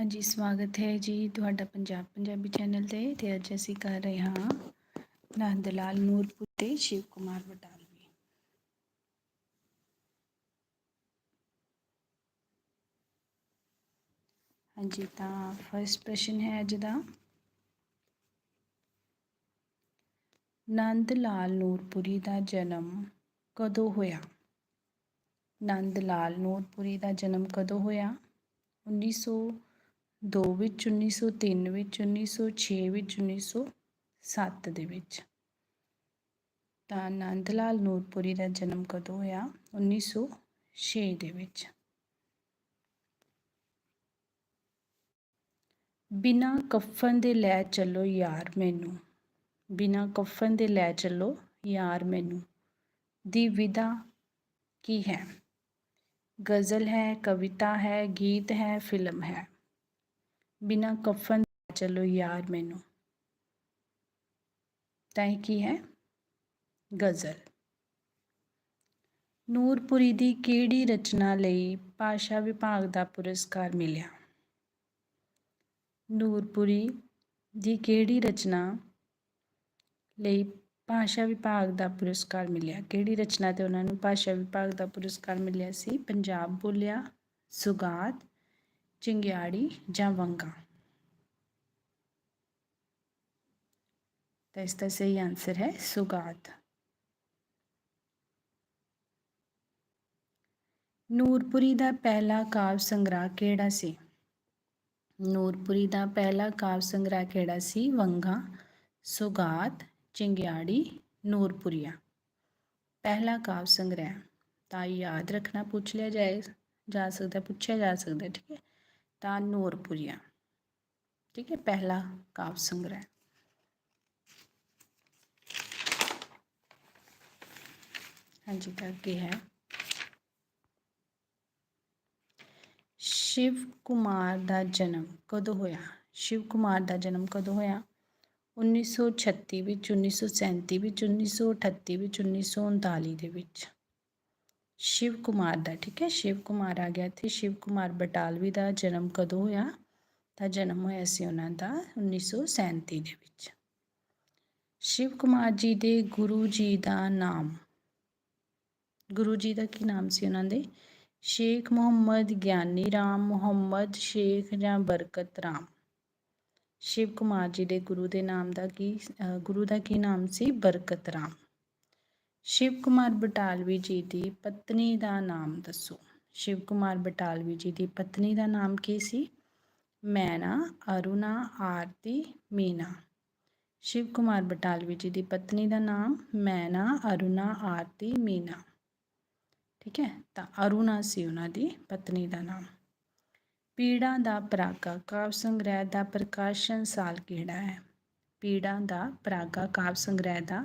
ਹਾਂਜੀ, ਸਵਾਗਤ ਹੈ ਜੀ ਤੁਹਾਡਾ ਪੰਜਾਬ ਪੰਜਾਬੀ ਚੈਨਲ ਤੇ ਤੇ ਅੱਜ ਅਸੀਂ ਕਰ ਰਹੇ ਹਾਂ ਨੰਦ ਲਾਲ ਨੂਰਪੁਰ ਤੇ ਸ਼ਿਵ ਕੁਮਾਰ ਬਟਾਲਵੀ। ਹਾਂਜੀ, ਤਾਂ ਫਰਸਟ ਪ੍ਰਸ਼ਨ ਹੈ ਅੱਜ ਦਾ। ਨੰਦ ਲਾਲ ਨੂਰਪੁਰੀ ਦਾ ਜਨਮ ਕਦੋਂ ਹੋਇਆ? ਨੰਦ ਲਾਲ ਨੂਰਪੁਰੀ ਦਾ ਜਨਮ ਕਦੋਂ ਹੋਇਆ? 1900 ਦੋ ਵਿੱਚ 1903 ਵਿੱਚ 1906 ਵਿੱਚ 1907 ਦੇ ਵਿੱਚ। ਤਾਂ ਨੰਦ ਲਾਲ ਨੂਰਪੁਰੀ ਦਾ ਜਨਮ ਕਦੋਂ ਹੋਇਆ? 1906 ਦੇ ਵਿੱਚ। ਬਿਨਾ ਕਫਨ ਦੇ ਲੈ ਚੱਲੋ ਯਾਰ ਮੈਨੂੰ। ਬਿਨਾ ਕਫਨ ਦੇ ਲੈ ਚੱਲੋ ਯਾਰ ਮੈਨੂੰ। ਦੀ ਵਿਦਾ ਕੀ ਹੈ? ਗਜ਼ਲ ਹੈ, ਕਵਿਤਾ ਹੈ, ਗੀਤ ਹੈ, ਫਿਲਮ ਹੈ। ਬਿਨਾ ਕਫਨ ਚਲੋ ਯਾਰ ਮੈਨੂੰ। ਤਾਂ ਇਹ ਕੀ ਹੈ? ਗਜ਼ਲ। ਨੂਰਪੁਰੀ ਦੀ ਕਿਹੜੀ ਰਚਨਾ ਲਈ ਭਾਸ਼ਾ ਵਿਭਾਗ ਦਾ ਪੁਰਸਕਾਰ ਮਿਲਿਆ? ਨੂਰਪੁਰੀ ਦੀ ਕਿਹੜੀ ਰਚਨਾ ਲਈ ਭਾਸ਼ਾ ਵਿਭਾਗ ਦਾ ਪੁਰਸਕਾਰ ਮਿਲਿਆ? ਕਿਹੜੀ ਰਚਨਾ ਤੇ ਉਹਨਾਂ ਨੂੰ ਭਾਸ਼ਾ ਵਿਭਾਗ ਦਾ ਪੁਰਸਕਾਰ ਮਿਲਿਆ ਸੀ? ਪੰਜਾਬ ਬੋਲਿਆ, ਸੁਗਾਤ ਚਿੰਗਿਆੜੀ ਜਾਂ ਵੰਗਾ? ਤਾਂ ਇਸ ਦਾ ਸਹੀ ਆਨਸਰ ਹੈ ਸੁਗਾਤ। ਨੂਰਪੁਰੀ ਦਾ ਪਹਿਲਾ ਕਾਵਿ ਸੰਗ੍ਰਹਿ ਕਿਹੜਾ ਸੀ? ਨੂਰਪੁਰੀ ਦਾ ਪਹਿਲਾ ਕਾਵਿ ਸੰਗ੍ਰਹ ਕਿਹੜਾ ਸੀ? ਵੰਗਾ, ਸੁਗਾਤ, ਚਿੰਗਿਆੜੀ, ਨੂਰਪੁਰੀਆ। ਪਹਿਲਾ ਕਾਵਿ ਸੰਗ੍ਰਹਿ। ਤਾਂ ਯਾਦ ਰੱਖਣਾ, ਪੁੱਛ ਲਿਆ ਜਾਏ, ਜਾ ਸਕਦਾ, ਪੁੱਛਿਆ ਜਾ ਸਕਦਾ, ਠੀਕ ਹੈ। ਤਾਂ ਨੂਰਪੁਰੀਆ ਠੀਕ ਹੈ, ਪਹਿਲਾ ਕਾਵ ਸੰਗ੍ਰਹਿ। ਹਾਂਜੀ, ਤਾਂ ਅੱਗੇ ਹੈ। ਸ਼ਿਵ ਕੁਮਾਰ ਦਾ ਜਨਮ ਕਦੋਂ ਹੋਇਆ? ਸ਼ਿਵ ਕੁਮਾਰ ਦਾ ਜਨਮ ਕਦੋਂ ਹੋਇਆ? 1936 ਵਿੱਚ 1937 ਵਿੱਚ 1938 ਵਿੱਚ 1939 ਦੇ ਵਿੱਚ। ਸ਼ਿਵ ਕੁਮਾਰ ਦਾ, ਠੀਕ ਹੈ? ਸ਼ਿਵ ਕੁਮਾਰ ਆ ਗਿਆ ਇੱਥੇ। ਸ਼ਿਵ ਕੁਮਾਰ ਬਟਾਲਵੀ ਦਾ ਜਨਮ ਕਦੋਂ ਹੋਇਆ? ਤਾਂ ਜਨਮ ਹੋਇਆ ਸੀ ਉਹਨਾਂ ਦਾ 1937 ਦੇ ਵਿੱਚ। ਸ਼ਿਵ ਕੁਮਾਰ ਜੀ ਦੇ ਗੁਰੂ ਜੀ ਦਾ ਨਾਮ। ਗੁਰੂ ਜੀ ਦਾ ਕੀ ਨਾਮ ਸੀ ਉਹਨਾਂ ਦੇ? ਸ਼ੇਖ ਮੁਹੰਮਦ ਗਿਆਨੀ ਰਾਮ, ਮੁਹੰਮਦ ਸ਼ੇਖ ਜਾਂ ਬਰਕਤ ਰਾਮ। ਸ਼ਿਵ ਕੁਮਾਰ ਜੀ ਦੇ ਗੁਰੂ ਦੇ ਨਾਮ ਦਾ ਕੀ ਗੁਰੂ ਦਾ ਕੀ ਨਾਮ ਸੀ? ਬਰਕਤ ਰਾਮ। ਸ਼ਿਵ ਕੁਮਾਰ ਬਟਾਲਵੀ ਜੀ ਦੀ ਪਤਨੀ ਦਾ ਨਾਮ ਦੱਸੋ। ਸ਼ਿਵ ਕੁਮਾਰ ਬਟਾਲਵੀ ਜੀ ਦੀ ਪਤਨੀ ਦਾ ਨਾਮ ਕੀ ਸੀ? ਮੈਨਾ, ਅਰੁਣਾ, ਆਰਤੀ, ਮੀਨਾ। ਸ਼ਿਵ ਕੁਮਾਰ ਬਟਾਲਵੀ ਜੀ ਦੀ ਪਤਨੀ ਦਾ ਨਾਮ ਮੈਨਾ, ਅਰੁਣਾ, ਆਰਤੀ, ਮੀਨਾ। ਠੀਕ ਹੈ, ਤਾਂ ਅਰੁਣਾ ਸੀ ਉਹਨਾਂ ਦੀ ਪਤਨੀ ਦਾ ਨਾਮ। ਪੀੜਾ ਦਾ ਪਰਾਗਾ ਕਾਵਿ ਸੰਗ੍ਰਹਿ ਦਾ ਪ੍ਰਕਾਸ਼ਨ ਸਾਲ ਕਿਹੜਾ ਹੈ? ਪੀੜਾ ਦਾ ਪਰਾਗਾ ਕਾਵਿ ਸੰਗ੍ਰਹਿ ਦਾ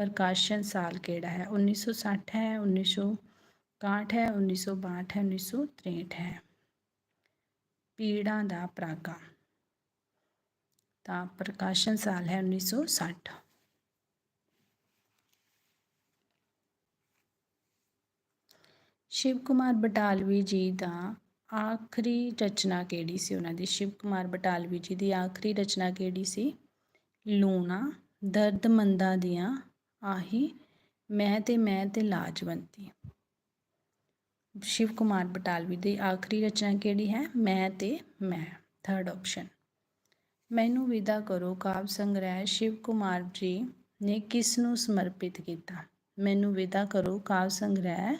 ਪ੍ਰਕਾਸ਼ਨ ਸਾਲ ਕਿਹੜਾ ਹੈ? 1960 ਹੈ 1961 ਹੈ 1962 ਹੈ 1963 ਹੈ। ਪੀੜਾਂ ਦਾ ਪਰਾਗਾ। ਤਾਂ ਪ੍ਰਕਾਸ਼ਨ ਸਾਲ ਹੈ 1960 ਸ਼ਿਵ ਕੁਮਾਰ ਬਟਾਲਵੀ ਜੀ ਦਾ ਆਖਰੀ ਰਚਨਾ ਕਿਹੜੀ ਸੀ ਉਹਨਾਂ ਦੀ? ਸ਼ਿਵ ਕੁਮਾਰ ਬਟਾਲਵੀ ਜੀ ਦੀ ਆਖਰੀ ਰਚਨਾ ਕਿਹੜੀ ਸੀ? ਲੂਣਾ ਦਰਦਮੰਦਾਂ ਦੀਆਂ ਆਹੀ ਮੈਂ ਤੇ ਮੈਂ ਤੇ ਲਾਜਵੰਤੀ ਸ਼ਿਵ ਕੁਮਾਰ ਬਟਾਲਵੀ ਦੀ ਆਖਰੀ ਰਚਨਾ ਕਿਹੜੀ ਹੈ? ਮੈਂ ਤੇ ਮੈਂ ਥਰਡ ਆਪਸ਼ਨ ਮੈਨੂੰ ਵਿਦਾ ਕਰੋ ਕਾਵ ਸੰਗ੍ਰਹਿ, ਸ਼ਿਵ ਕੁਮਾਰ ਜੀ ਨੇ ਕਿਸ ਨੂੰ ਸਮਰਪਿਤ ਕੀਤਾ? ਮੈਨੂੰ ਵਿਦਾ ਕਰੋ ਕਾਵ ਸੰਗ੍ਰਹਿ,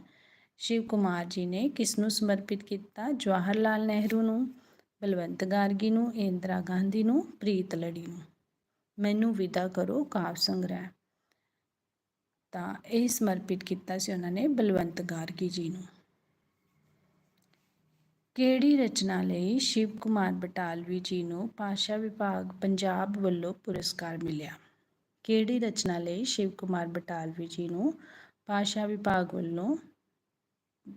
ਸ਼ਿਵ ਕੁਮਾਰ ਜੀ ਨੇ ਕਿਸ ਨੂੰ ਸਮਰਪਿਤ ਕੀਤਾ? ਜਵਾਹਰ ਲਾਲ ਨਹਿਰੂ ਨੂੰ, ਬਲਵੰਤ ਗਾਰਗੀ ਨੂੰ, ਇੰਦਰਾ ਗਾਂਧੀ ਨੂੰ, ਪ੍ਰੀਤ ਲੜੀ ਨੂੰ। ਮੈਨੂੰ ਵਿਦਾ ਕਰੋ ਕਾਵ ਸੰਗ੍ਰਹਿ। ਤਾਂ ਇਹ ਸਮਰਪਿਤ ਕੀਤਾ ਸੀ ਉਹਨਾਂ ਨੇ ਬਲਵੰਤ ਗਾਰਗੀ ਜੀ ਨੂੰ। ਕਿਹੜੀ ਰਚਨਾ ਲਈ ਸ਼ਿਵ ਕੁਮਾਰ ਬਟਾਲਵੀ ਜੀ ਨੂੰ ਭਾਸ਼ਾ ਵਿਭਾਗ ਪੰਜਾਬ ਵੱਲੋਂ ਪੁਰਸਕਾਰ ਮਿਲਿਆ? ਕਿਹੜੀ ਰਚਨਾ ਲਈ ਸ਼ਿਵ ਕੁਮਾਰ ਬਟਾਲਵੀ ਜੀ ਨੂੰ ਭਾਸ਼ਾ ਵਿਭਾਗ ਵੱਲੋਂ,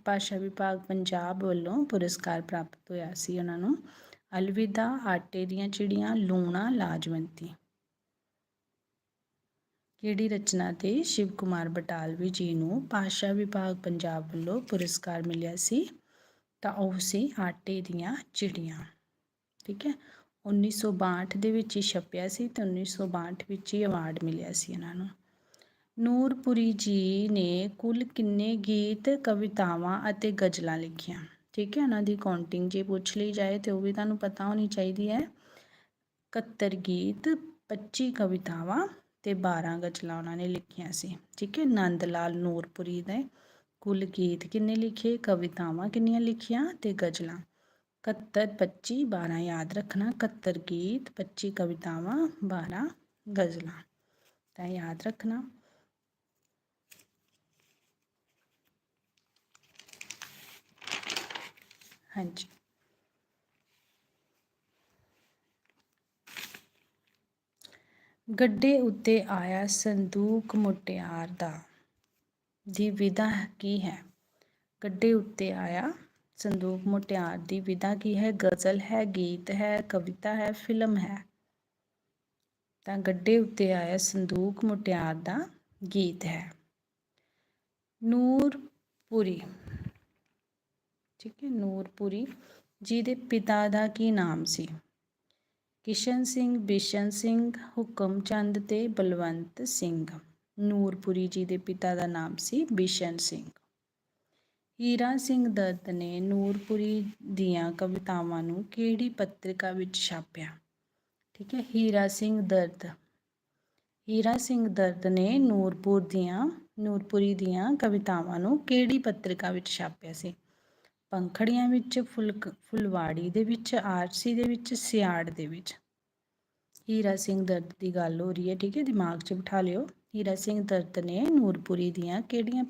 ਭਾਸ਼ਾ ਵਿਭਾਗ ਪੰਜਾਬ ਵੱਲੋਂ ਪੁਰਸਕਾਰ ਪ੍ਰਾਪਤ ਹੋਇਆ ਸੀ ਉਹਨਾਂ ਨੂੰ? ਅਲਵਿਦਾ, ਆਟੇ ਦੀਆਂ ਚਿੜੀਆਂ, ਲੂਣਾ, ਲਾਜਵੰਤੀ। ਕਿਹੜੀ ਰਚਨਾ ਤੇ ਸ਼ਿਵ ਕੁਮਾਰ ਬਟਾਲਵੀ ਜੀ ਨੂੰ ਭਾਸ਼ਾ ਵਿਭਾਗ ਪੰਜਾਬ ਵੱਲੋਂ ਪੁਰਸਕਾਰ ਮਿਲਿਆ ਸੀ? ਤਾਂ ਉਹ ਸੀ ਆਟੇ ਦੀਆਂ ਚਿੜੀਆਂ। ਠੀਕ ਹੈ? 1962 ਦੇ ਵਿੱਚ ਹੀ ਛਪਿਆ ਸੀ ਤੇ 1962 ਵਿੱਚ ਹੀ ਅਵਾਰਡ ਮਿਲਿਆ ਸੀ ਇਹਨਾਂ ਨੂੰ। ਨੂਰਪੁਰੀ ਜੀ ਨੇ ਕੁੱਲ ਕਿੰਨੇ ਗੀਤ, ਕਵਿਤਾਵਾਂ ਅਤੇ ਗਜ਼ਲਾਂ ਲਿਖੀਆਂ? ਠੀਕ ਹੈ, ਉਹਨਾਂ ਦੀ ਕਾਊਂਟਿੰਗ ਜੇ ਪੁੱਛ ਲਈ ਜਾਏ ਤੇ ਉਹ ਵੀ ਤੁਹਾਨੂੰ ਪਤਾ ਹੋਣੀ ਚਾਹੀਦੀ ਹੈ। 71 ਗੀਤ 25 ਕਵਿਤਾਵਾਂ ਤੇ 12 ਗਜ਼ਲਾਂ ਉਹਨਾਂ ਨੇ ਲਿਖੀਆਂ ਸੀ। ਠੀਕ ਹੈ ਨੰਦ ਲਾਲ ਨੂਰਪੁਰੀ ਦੇ ਕੁੱਲ ਗੀਤ ਕਿੰਨੇ ਲਿਖੇ, ਕਵਿਤਾਵਾਂ ਕਿੰਨੀਆਂ ਲਿਖੀਆਂ ਤੇ ਗਜ਼ਲਾਂ? 71 25 12 ਯਾਦ ਰੱਖਣਾ 71 ਗੀਤ 25 ਕਵਿਤਾਵਾਂ 12 ਗਜ਼ਲਾਂ। ਤਾਂ ਯਾਦ ਰੱਖਣਾ। ਹਾਂਜੀ। ਗੱਡੇ ਉੱਤੇ ਆਇਆ ਸੰਦੂਕ ਮੁਟਿਆਰ ਦਾ। ਦੀ ਵਿਦਾ ਕੀ ਹੈ? ਗੱਡੇ ਉੱਤੇ ਆਇਆ ਸੰਦੂਕ ਮੁਟਿਆਰ ਦੀ ਵਿਦਾ ਕੀ ਹੈ? ਗਜ਼ਲ ਹੈ, ਗੀਤ ਹੈ, ਕਵਿਤਾ ਹੈ, ਫਿਲਮ ਹੈ। ਤਾਂ ਗੱਡੇ ਉੱਤੇ ਆਇਆ ਸੰਦੂਕ ਮੁਟਿਆਰ ਦਾ ਗੀਤ ਹੈ। ਨੂਰਪੁਰੀ। ਠੀਕ ਹੈ, ਨੂਰਪੁਰੀ। ਜੀ ਦੇ ਪਿਤਾ ਦਾ ਕੀ ਨਾਮ ਸੀ? ਕਿਸ਼ਨ ਸਿੰਘ, ਬਿਸ਼ਨ ਸਿੰਘ, ਹੁਕਮ ਚੰਦ ਤੇ ਬਲਵੰਤ ਸਿੰਘ। ਨੂਰਪੁਰੀ ਜੀ ਦੇ ਪਿਤਾ ਦਾ ਨਾਮ ਸੀ ਬਿਸ਼ਨ ਸਿੰਘ। ਹੀਰਾ ਸਿੰਘ ਦਰਦ ਨੇ ਨੂਰਪੁਰੀ ਦੀਆਂ ਕਵਿਤਾਵਾਂ ਨੂੰ ਕਿਹੜੀ ਪੱਤਰਿਕਾ ਵਿੱਚ ਛਾਪਿਆ? ਠੀਕ ਹੈ, ਹੀਰਾ ਸਿੰਘ ਦਰਦ ਹੀਰਾ ਸਿੰਘ ਦਰਦ ਨੇ ਨੂਰਪੁਰ ਦੀਆਂ, ਨੂਰਪੁਰੀ ਦੀਆਂ ਕਵਿਤਾਵਾਂ ਨੂੰ ਕਿਹੜੀ ਪੱਤਰਿਕਾ ਵਿੱਚ ਛਾਪਿਆ ਸੀ? ਪੰਖੜੀਆਂ ਵਿੱਚ ਫੁੱਲ ਫੁਲਵਾੜੀ ਦੇ ਵਿੱਚ, ਆਰਸੀ ਦੇ ਵਿੱਚ, ਸਿਆੜ ਦੇ ਵਿੱਚ। ਹੀਰਾ ਸਿੰਘ ਦਰਦ ਦੀ ਗੱਲ ਹੋ ਰਹੀ ਹੈ, ਠੀਕ ਹੈ, ਦਿਮਾਗ 'ਚ ਬਿਠਾ ਲਿਓ। ਹੀਰਾ ਸਿੰਘ ਦਰਦ ਨੇ ਨੂਰਪੁਰੀ ਦੀਆਂ ਕਿਹੜੀਆਂ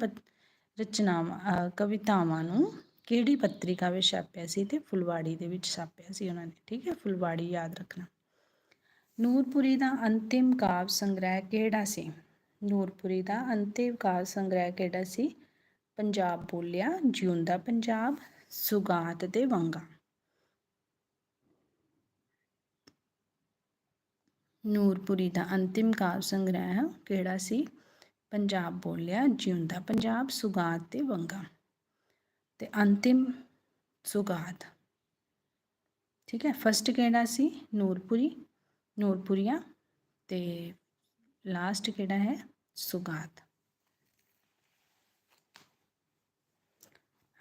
ਰਚਨਾਵਾਂ ਕਵਿਤਾਵਾਂ ਨੂੰ ਕਿਹੜੀ ਪੱਤਰਿਕਾ ਵਿੱਚ ਛਾਪਿਆ ਸੀ ਤੇ ਫੁਲਵਾੜੀ ਦੇ ਵਿੱਚ ਛਾਪਿਆ ਸੀ ਉਹਨਾਂ ਨੇ, ਠੀਕ ਹੈ, ਫੁਲਵਾੜੀ ਯਾਦ ਰੱਖਣਾ। ਨੂਰਪੁਰੀ ਦਾ ਅੰਤਿਮ ਕਾਵ ਸੰਗ੍ਰਹਿ ਕਿਹੜਾ ਸੀ? ਨੂਰਪੁਰੀ ਦਾ ਅੰਤਿਮ ਕਾਵ ਸੰਗ੍ਰਹਿ ਕਿਹੜਾ ਸੀ? ਪੰਜਾਬ ਬੋਲਿਆ, ਜਿਉਂਦਾ ਪੰਜਾਬ। ਸੁਗਾਤ ਤੇ ਵਾਂਗਾ। ਨੂਰਪੁਰੀ ਦਾ ਅੰਤਿਮ ਕਾਵ ਸੰਗ੍ਰਹਿ ਕਿਹੜਾ ਸੀ? ਪੰਜਾਬ ਬੋਲਿਆ, ਜਿਉਂਦਾ ਪੰਜਾਬ, ਸੁਗਾਤ ਤੇ ਵੰਗਾ। ਤੇ ਅੰਤਿਮ ਸੁਗਾਤ, ਠੀਕ ਹੈ ਫਸਟ ਕਿਹੜਾ ਸੀ? ਨੂਰਪੁਰੀ, ਨੂਰਪੁਰੀਆ ਤੇ ਲਾਸਟ ਕਿਹੜਾ ਹੈ? ਸੁਗਾਤ।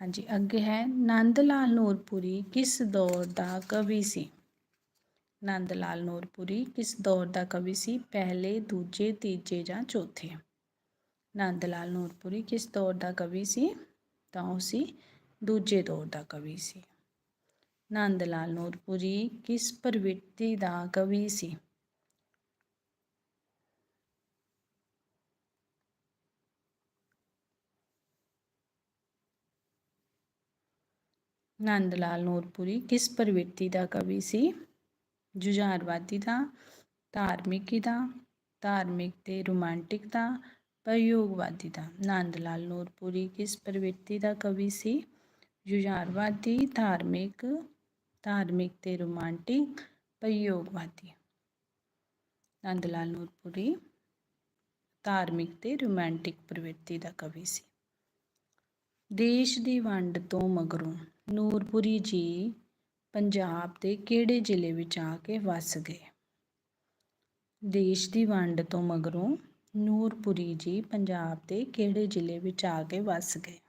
ਹਾਂਜੀ, ਅੱਗੇ ਹੈ। ਨੰਦ ਲਾਲ ਨੂਰਪੁਰੀ ਕਿਸ ਦੌਰ ਦਾ ਕਵੀ ਸੀ? ਨੰਦ ਲਾਲ ਨੂਰਪੁਰੀ ਕਿਸ ਦੌਰ ਦਾ ਕਵੀ ਸੀ? ਪਹਿਲੇ, ਦੂਜੇ, ਤੀਜੇ ਜਾਂ ਚੌਥੇ? ਨੰਦ ਲਾਲ ਨੂਰਪੁਰੀ ਕਿਸ ਦੌਰ ਦਾ ਕਵੀ ਸੀ? ਤਾਂ ਉਹ ਸੀ ਦੂਜੇ ਦੌਰ ਦਾ ਕਵੀ ਸੀ। ਨੰਦ ਲਾਲ ਨੂਰਪੁਰੀ ਕਿਸ ਪ੍ਰਵਿਰਤੀ ਦਾ ਕਵੀ ਸੀ? ਨੰਦ ਲਾਲ ਨੂਰਪੁਰੀ, ਕਿਸ ਪ੍ਰਵਿਰਤੀ ਦਾ ਕਵੀ ਸੀ? ਜੁਝਾਰਵਾਦੀ ਦਾ, ਧਾਰਮਿਕੀ ਦਾ, ਧਾਰਮਿਕ ਤੇ ਰੋਮਾਂਟਿਕ ਦਾ ਪ੍ਰਯੋਗਵਾਦੀ ਦਾ। ਨੰਦ ਲਾਲ ਨੂਰਪੁਰੀ ਕਿਸ ਪ੍ਰਵਿਰਤੀ ਦਾ ਕਵੀ ਸੀ? ਜੁਝਾਰਵਾਦੀ ਧਾਰਮਿਕ ਧਾਰਮਿਕ ਤੇ ਰੋਮਾਂਟਿਕ ਪ੍ਰਯੋਗਵਾਦੀ ਨੰਦ ਲਾਲ ਨੂਰਪੁਰੀ, ਧਾਰਮਿਕ ਤੇ ਰੋਮਾਂਟਿਕ ਪ੍ਰਵਿਰਤੀ ਦਾ ਕਵੀ ਸੀ। ਦੇਸ਼ ਦੀ ਵੰਡ ਤੋਂ ਮਗਰੋਂ ਨੂਰਪੁਰੀ ਜੀ ਪੰਜਾਬ ਦੇ ਕਿਹੜੇ ਜ਼ਿਲ੍ਹੇ ਵਿੱਚ ਆ ਕੇ ਵੱਸ ਗਏ? ਦੇਸ਼ ਦੀ ਵੰਡ ਤੋਂ ਮਗਰੋਂ ਨੂਰਪੁਰੀ ਜੀ ਪੰਜਾਬ ਦੇ ਕਿਹੜੇ ਜ਼ਿਲ੍ਹੇ ਵਿੱਚ ਆ ਕੇ ਵੱਸ ਗਏ?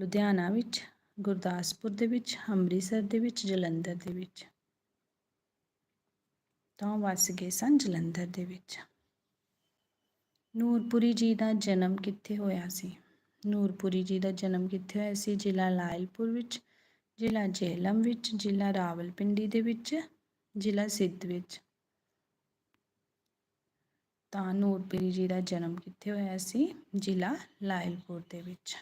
ਲੁਧਿਆਣਾ ਵਿੱਚ, ਗੁਰਦਾਸਪੁਰ ਦੇ ਵਿੱਚ, ਅੰਮ੍ਰਿਤਸਰ ਦੇ ਵਿੱਚ, ਜਲੰਧਰ ਦੇ ਵਿੱਚ। ਤਾਂ ਵੱਸ ਗਏ ਸਨ ਜਲੰਧਰ ਦੇ ਵਿੱਚ। ਨੂਰਪੁਰੀ ਜੀ ਦਾ ਜਨਮ ਕਿੱਥੇ ਹੋਇਆ ਸੀ? ਨੂਰਪੁਰੀ ਜੀ ਦਾ ਜਨਮ ਕਿੱਥੇ ਹੋਇਆ ਸੀ? ਜ਼ਿਲ੍ਹਾ ਲਾਇਲਪੁਰ ਵਿੱਚ, ਜ਼ਿਲ੍ਹਾ ਜੇਹਲਮ ਵਿੱਚ, ਜ਼ਿਲ੍ਹਾ ਰਾਵਲਪਿੰਡੀ ਦੇ ਵਿੱਚ, ਜ਼ਿਲ੍ਹਾ ਸਿੱਧ ਵਿੱਚ। ਤਾਂ ਨੂਰਪੁਰੀ ਜੀ ਦਾ ਜਨਮ ਕਿੱਥੇ ਹੋਇਆ ਸੀ? ਜ਼ਿਲ੍ਹਾ ਲਾਇਲਪੁਰ ਦੇ ਵਿੱਚ।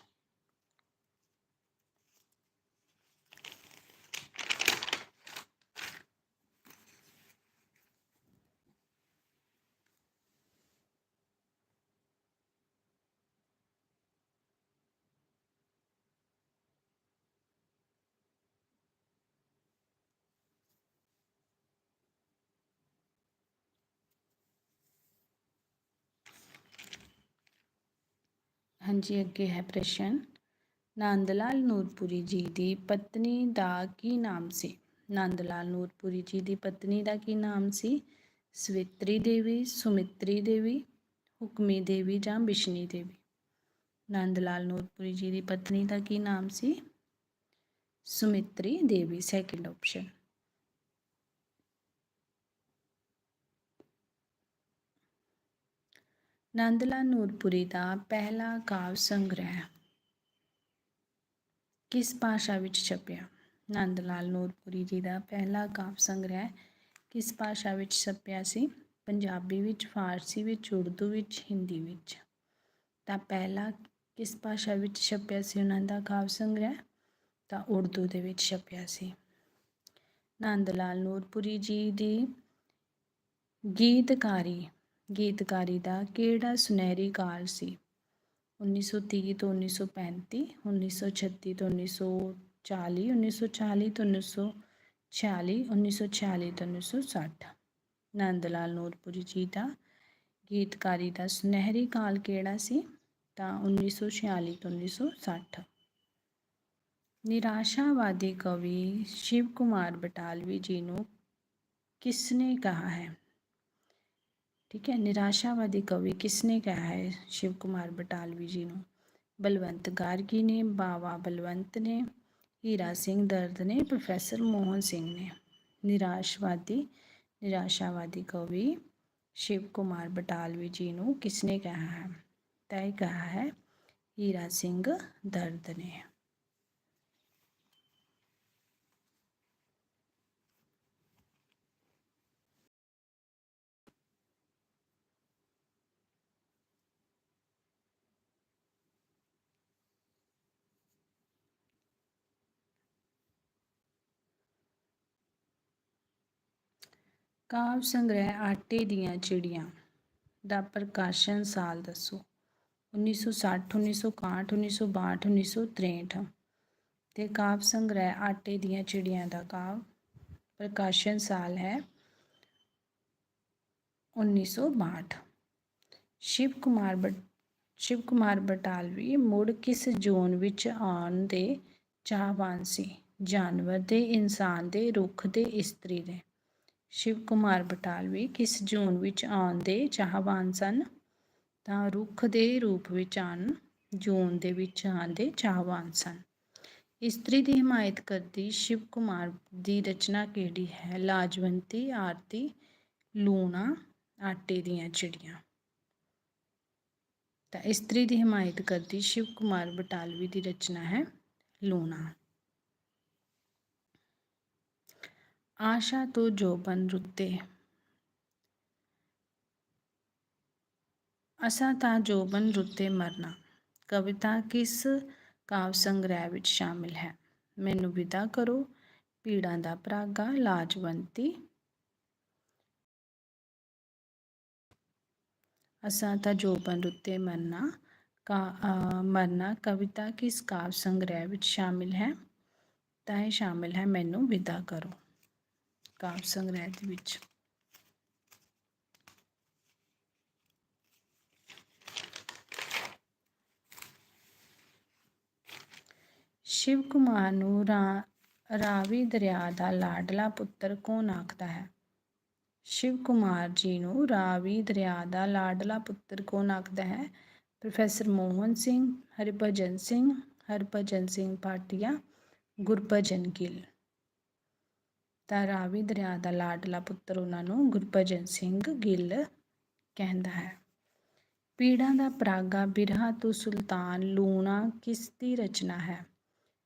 ਹਾਂਜੀ, ਅੱਗੇ ਹੈ ਪ੍ਰਸ਼ਨ। ਨੰਦ ਲਾਲ ਨੂਰਪੁਰੀ ਜੀ ਦੀ ਪਤਨੀ ਦਾ ਕੀ ਨਾਮ ਸੀ? ਨੰਦ ਲਾਲ ਨੂਰਪੁਰੀ ਜੀ ਦੀ ਪਤਨੀ ਦਾ ਕੀ ਨਾਮ ਸੀ? ਸਵਿਤਰੀ ਦੇਵੀ, ਸੁਮਿਤਰੀ ਦੇਵੀ, ਹੁਕਮੀ ਦੇਵੀ ਜਾਂ ਬਿਸ਼ਨੀ ਦੇਵੀ? ਨੰਦ ਲਾਲ ਨੂਰਪੁਰੀ ਜੀ ਦੀ ਪਤਨੀ ਦਾ ਕੀ ਨਾਮ ਸੀ? ਸੁਮਿਤਰੀ ਦੇਵੀ ਸੈਕਿੰਡ ਆਪਸ਼ਨ ਨੰਦ ਲਾਲ ਨੂਰਪੁਰੀ ਦਾ ਪਹਿਲਾ ਕਾਵ ਸੰਗ੍ਰਹਿ ਕਿਸ ਭਾਸ਼ਾ ਵਿੱਚ ਛਪਿਆ? ਨੰਦ ਲਾਲ ਨੂਰਪੁਰੀ ਜੀ ਦਾ ਪਹਿਲਾ ਕਾਵ ਸੰਗ੍ਰਹਿ ਕਿਸ ਭਾਸ਼ਾ ਵਿੱਚ ਛਪਿਆ ਸੀ? ਪੰਜਾਬੀ ਵਿੱਚ, ਫਾਰਸੀ ਵਿੱਚ, ਉਰਦੂ ਵਿੱਚ, ਹਿੰਦੀ ਵਿੱਚ। ਤਾਂ ਪਹਿਲਾ ਕਿਸ ਭਾਸ਼ਾ ਵਿੱਚ ਛਪਿਆ ਸੀ ਉਹਨਾਂ ਦਾ ਕਾਵ ਸੰਗ੍ਰਹਿ? ਤਾਂ ਉਰਦੂ ਦੇ ਵਿੱਚ ਛਪਿਆ ਸੀ। ਨੰਦ ਲਾਲ ਨੂਰਪੁਰੀ ਜੀ ਦੀ ਗੀਤਕਾਰੀ ਗੀਤਕਾਰੀ ਦਾ ਕਿਹੜਾ ਸੁਨਹਿਰੀ ਕਾਲ ਸੀ 1930 ਤੋਂ 1935 1936 ਤੋਂ 1940 1940 ਤੋਂ 1946 1946 ਤੋਂ 1960 ਨੰਦ ਲਾਲ ਨੂਰਪੁਰੀ ਜੀ ਦਾ ਗੀਤਕਾਰੀ ਦਾ ਸੁਨਹਿਰੀ ਕਾਲ ਕਿਹੜਾ ਸੀ ਤਾਂ 1946 ਤੋਂ 1960 ਨਿਰਾਸ਼ਾਵਾਦੀ ਕਵੀ ਸ਼ਿਵ ਕੁਮਾਰ ਬਟਾਲਵੀ ਜੀ ਨੂੰ ਕਿਸਨੇ ਕਹਾ ਹੈ ਠੀਕ ਹੈ ਨਿਰਾਸ਼ਾਵਾਦੀ ਕਵੀ ਕਿਸਨੇ ਕਹਾ ਹੈ ਸ਼ਿਵ ਕੁਮਾਰ ਬਟਾਲਵੀ ਜੀ ਨੂੰ ਬਲਵੰਤ ਗਾਰਗੀ ਨੇ ਬਾਵਾ ਬਲਵੰਤ ਨੇ ਹੀਰਾ ਸਿੰਘ ਦਰਦ ਨੇ ਪ੍ਰੋਫੈਸਰ ਮੋਹਨ ਸਿੰਘ ਨੇ ਨਿਰਾਸ਼ਵਾਦੀ ਨਿਰਾਸ਼ਾਵਾਦੀ ਕਵੀ ਸ਼ਿਵ ਕੁਮਾਰ ਬਟਾਲਵੀ ਜੀ ਨੂੰ ਕਿਸਨੇ ਕਹਾ ਹੈ ਤੈ ਕਹਾ ਹੈ ਹੀਰਾ ਸਿੰਘ ਦਰਦ ਨੇ ਕਾਵਿ ਸੰਗ੍ਰਹਿ ਆਟੇ ਦੀਆਂ ਚਿੜੀਆਂ ਦਾ ਪ੍ਰਕਾਸ਼ਨ ਸਾਲ ਦੱਸੋ। 1960 1961 1962 1963 ਤੇ ਕਾਵਿ ਸੰਗ੍ਰਹਿ ਆਟੇ ਦੀਆਂ ਚਿੜੀਆਂ ਦਾ ਕਾਵਿ ਪ੍ਰਕਾਸ਼ਨ ਸਾਲ ਹੈ 1962 ਸ਼ਿਵ ਕੁਮਾਰ ਬਟ, ਸ਼ਿਵ ਕੁਮਾਰ ਬਟਾਲਵੀ ਮੁੜ ਕਿਸ ਜ਼ੋਨ ਵਿੱਚ ਆਉਣ ਦੇ ਚਾਹਵਾਨ ਸੀ? ਜਾਨਵਰ ਦੇ, ਇਨਸਾਨ ਦੇ, ਰੁੱਖ ਦੇ, ਇਸਤਰੀ ਦੇ। ਸ਼ਿਵ ਕੁਮਾਰ ਬਟਾਲਵੀ ਕਿਸ ਜੂਨ ਵਿੱਚ ਆਉਣ ਦੇ ਚਾਹਵਾਨ ਸਨ, ਤਾਂ ਰੁੱਖ ਦੇ ਰੂਪ ਵਿੱਚ ਆਉਣ, ਜੂਨ ਦੇ ਵਿੱਚ ਆਉਣ ਦੇ ਚਾਹਵਾਨ ਸਨ। ਇਸਤਰੀ ਦੀ ਹਮਾਇਤ ਕਰਦੀ ਸ਼ਿਵ ਕੁਮਾਰ ਦੀ ਰਚਨਾ ਕਿਹੜੀ ਹੈ? ਲਾਜਵੰਤੀ, ਆਰਤੀ, ਲੂਣਾ, ਆਟੇ ਦੀਆਂ ਚਿੜੀਆਂ। ਤਾਂ ਇਸਤਰੀ ਦੀ ਹਮਾਇਤ ਕਰਦੀ ਸ਼ਿਵ ਕੁਮਾਰ ਬਟਾਲਵੀ ਦੀ ਰਚਨਾ ਹੈ ਲੂਣਾ। ਆਸ਼ਾ ਤੋਂ ਜੋਬਨ ਰੁੱਤੇ ਅਸਾਂ ਤਾਂ ਜੋਬਨ ਰੁੱਤੇ ਮਰਨਾ। ਕਵਿਤਾ ਕਿਸ ਕਾਵ ਸੰਗ੍ਰਹਿ ਵਿੱਚ ਸ਼ਾਮਿਲ ਹੈ। ਮੈਨੂੰ ਵਿਦਾ ਕਰੋ, ਪੀੜਾਂ ਦਾ ਪ੍ਰਾਗਾ ਲਾਜਵੰਤੀ। ਅਸਾਂ ਤਾਂ ਜੋਬਨ ਰੁੱਤੇ ਮਰਨਾ। ਕਾ ਮਰਨਾ ਕਵਿਤਾ ਕਿਸ ਕਾਵ ਸੰਗ੍ਰਹਿ ਵਿੱਚ ਸ਼ਾਮਿਲ ਹੈ। ਤਾਂ ਇਹ ਸ਼ਾਮਿਲ ਹੈ, ਮੈਨੂੰ ਵਿਦਾ ਕਰੋ। ਕਾਵ ਸੰਗ੍ਰਹਿ ਦੇ ਵਿੱਚ। ਸ਼ਿਵ ਕੁਮਾਰ ਨੂੰ ਰਾਵੀ ਦਰਿਆ ਦਾ ਲਾਡਲਾ ਪੁੱਤਰ ਕੌਣ ਆਖਦਾ ਹੈ? ਸ਼ਿਵ ਕੁਮਾਰ ਜੀ ਨੂੰ ਰਾਵੀ ਦਰਿਆ ਦਾ ਲਾਡਲਾ ਪੁੱਤਰ ਕੌਣ ਆਖਦਾ ਹੈ? ਪ੍ਰੋਫੈਸਰ ਮੋਹਨ ਸਿੰਘ, ਹਰਭਜਨ ਸਿੰਘ ਹਰਭਜਨ ਸਿੰਘ ਪਾਟਿਆ ਗੁਰਭਜਨ ਗਿੱਲ। ਤਾਂ ਰਾਵੀ ਦਰਿਆ ਦਾ ਲਾਡਲਾ ਪੁੱਤਰ ਉਹਨਾਂ ਨੂੰ ਗੁਰਭਜਨ ਸਿੰਘ ਗਿੱਲ ਕਹਿੰਦਾ ਹੈ। ਪੀੜਾਂ ਦਾ ਪ੍ਰਾਗਾ, ਬਿਰਹਾ ਤੋਂ ਸੁਲਤਾਨ, ਲੂਣਾ ਕਿਸ ਦੀ ਰਚਨਾ ਹੈ?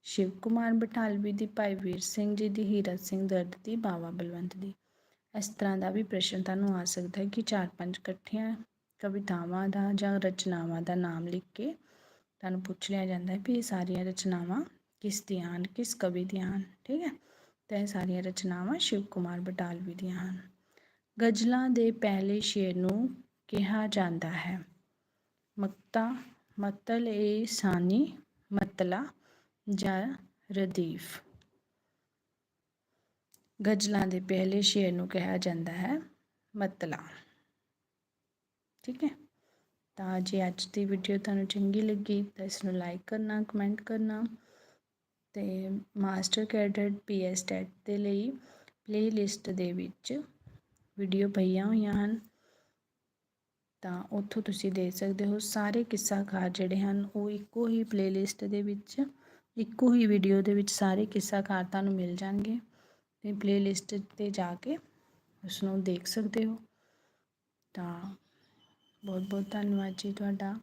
ਸ਼ਿਵ ਕੁਮਾਰ ਬਟਾਲਵੀ ਦੀ, ਭਾਈ ਵੀਰ ਸਿੰਘ ਜੀ ਦੀ, ਹੀਰਤ ਸਿੰਘ ਦਰਦ ਦੀ, ਬਾਵਾ ਬਲਵੰਤ ਦੀ। ਇਸ ਤਰ੍ਹਾਂ ਦਾ ਵੀ ਪ੍ਰਸ਼ਨ ਤੁਹਾਨੂੰ ਆ ਸਕਦਾ ਹੈ ਕਿ ਚਾਰ ਪੰਜ ਇਕੱਠੀਆਂ ਕਵਿਤਾਵਾਂ ਦਾ ਜਾਂ ਰਚਨਾਵਾਂ ਦਾ ਨਾਮ ਲਿਖ ਕੇ ਤੁਹਾਨੂੰ ਪੁੱਛ ਲਿਆ ਜਾਂਦਾ ਹੈ ਵੀ ਇਹ ਸਾਰੀਆਂ ਰਚਨਾਵਾਂ ਕਿਸ ਦੀਆਂ ਹਨ ਕਿਸ ਕਵੀ ਦੀਆਂ ਹਨ ਠੀਕ ਹੈ? ਤਾਂ ਇਹ ਸਾਰੀਆਂ ਰਚਨਾਵਾਂ ਸ਼ਿਵ ਕੁਮਾਰ ਬਟਾਲਵੀ ਦੀਆਂ ਹਨ। ਗਜ਼ਲਾਂ ਦੇ ਪਹਿਲੇ ਸ਼ੇਰ ਨੂੰ ਕਿਹਾ ਜਾਂਦਾ ਹੈ। ਮਕਤਾ, ਮਤਲ ਏ ਸਾਨੀ, ਮਤਲਾ ਜਾਂ ਰਦੀਫ। ਗਜ਼ਲਾਂ ਦੇ ਪਹਿਲੇ ਸ਼ੇਰ ਨੂੰ ਕਿਹਾ ਜਾਂਦਾ ਹੈ ਮਤਲਾ। ਠੀਕ ਹੈ? ਤਾਂ ਜੇ ਅੱਜ ਦੀ ਵੀਡੀਓ ਤੁਹਾਨੂੰ ਚੰਗੀ ਲੱਗੀ ਤਾਂ ਇਸ ਨੂੰ ਲਾਈਕ ਕਰਨਾ ਕਮੈਂਟ ਕਰਨਾ ਅਤੇ ਮਾਸਟਰ ਕੈਡਟ ਪੀਐਸ ਟੈਟ ਦੇ ਲਈ ਪਲੇਲਿਸਟ ਦੇ ਵਿੱਚ ਵੀਡੀਓ ਪਈਆਂ ਹੋਈਆਂ ਹਨ। ਤਾਂ ਉੱਥੋਂ ਤੁਸੀਂ ਦੇਖ ਸਕਦੇ ਹੋ, ਸਾਰੇ ਕਿੱਸਾਕਾਰ ਜਿਹੜੇ ਹਨ, ਉਹ ਇੱਕੋ ਹੀ ਪਲੇਲਿਸਟ ਦੇ ਵਿੱਚ, ਇੱਕੋ ਹੀ ਵੀਡੀਓ ਦੇ ਵਿੱਚ ਸਾਰੇ ਕਿੱਸਾਕਾਰ ਤੁਹਾਨੂੰ ਮਿਲ ਜਾਣਗੇ ਤੇ ਪਲੇਲਿਸਟ ਤੇ ਜਾ ਕੇ ਉਸ ਨੂੰ ਦੇਖ ਸਕਦੇ ਹੋ। ਤਾਂ ਬਹੁਤ ਬਹੁਤ ਧੰਨਵਾਦ ਜੀ ਤੁਹਾਡਾ।